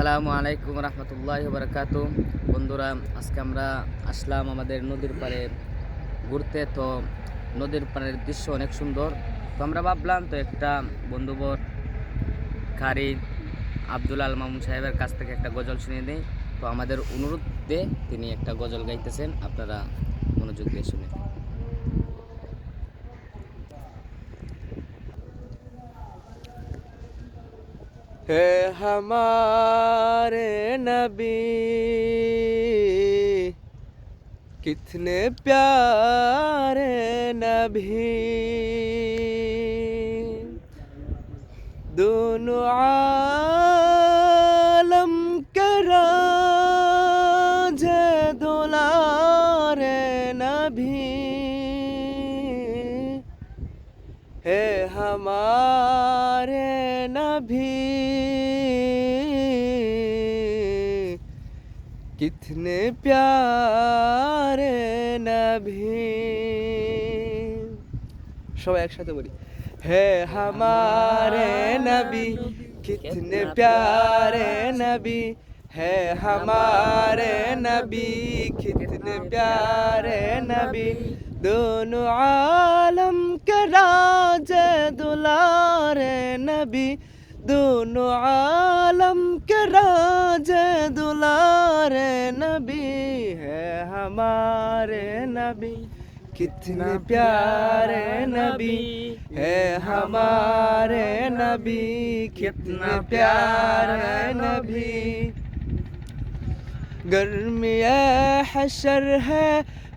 আসসালামু আলাইকুম রহমতুল্লাহ বরকাত বন্ধুরা, আজকে আমরা আসলাম আমাদের নদীর পাড়ে ঘুরতে। তো নদীর পাড়ের দৃশ্য অনেক সুন্দর। তো আমরা ভাবলাম, তো একটা বন্ধুবর কারি আব্দুল আল মামুন সাহেবের কাছ থেকে একটা গজল শুনিয়ে দিই। তো আমাদের অনুরোধে তিনি একটা গজল গাইতেছেন। আপনারা মনোযোগ দিয়ে শুনে ہے ہمارے نبی کتنے پیارے نبی دونوں عالم کے راج دولار نبی হে হামারে নাভি, কিতনে প্যারে নাভি। সবাই একসাথে বলি, হে হামারে নাভি, কিতনে প্যারে নাভি, হে হামারে নাভি, কিতনে প্যারে নাভি। دونوں عالم کے راج دلار نبی دونوں عالم کے راج دلار نبی ہے ہمارے نبی کتنے پیارے نبی ہے ہمارے نبی کتنا پیارے نبی۔ گرمی حشر ہے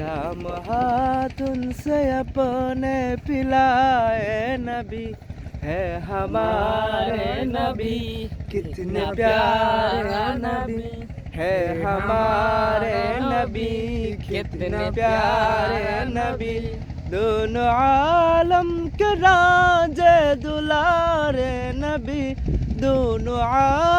نبی چام ہاتھ ان سے اپنے پلائے نبی ہے ہمارے نبی، کتنے پیارے نبی ہے ہمارے نبی، کتنے پیارے نبی۔ دونوں عالم کے راج دلار نبی، دونوں عالم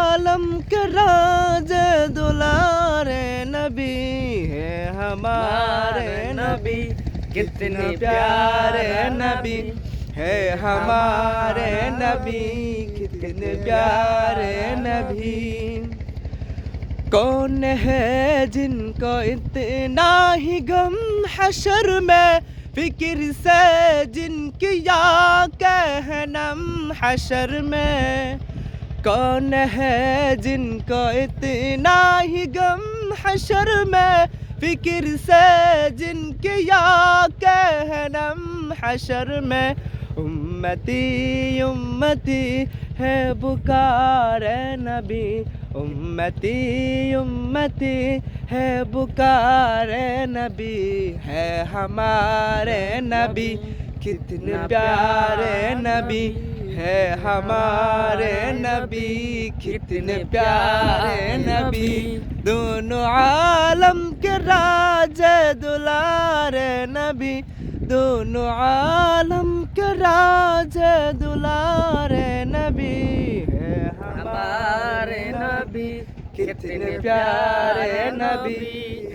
ہمارے نبی کتنے پیارے نبی ہے ہمارے نبی کتنے پیارے نبی۔ کون ہے جن کو اتنا ہی غم حشر میں؟ فکر سے جن کی یا کہنم حشر میں۔ کون ہے جن کو اتنا ہی غم حشر میں؟ فکر سے جن کی یا کہنم حشر میں، امتی امتی ہے بکار نبی، امتی امتی ہے بکار نبی، ہے ہمارے نبی، کتنے پیارے نبی، ہے ہمارے نبی، کتنے پیارے نبی۔ دونوں عالم کے راج دلار نبی دونوں عالم کے راج دلار نبی ہے ہمارے نبی، کتنے پیارے نبی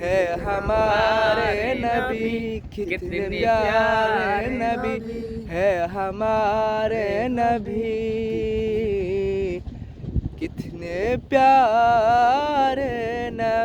ہے ہمارے نبی، کتنے پیارے نبی ہے ہمارے نبی، کتنے پیارے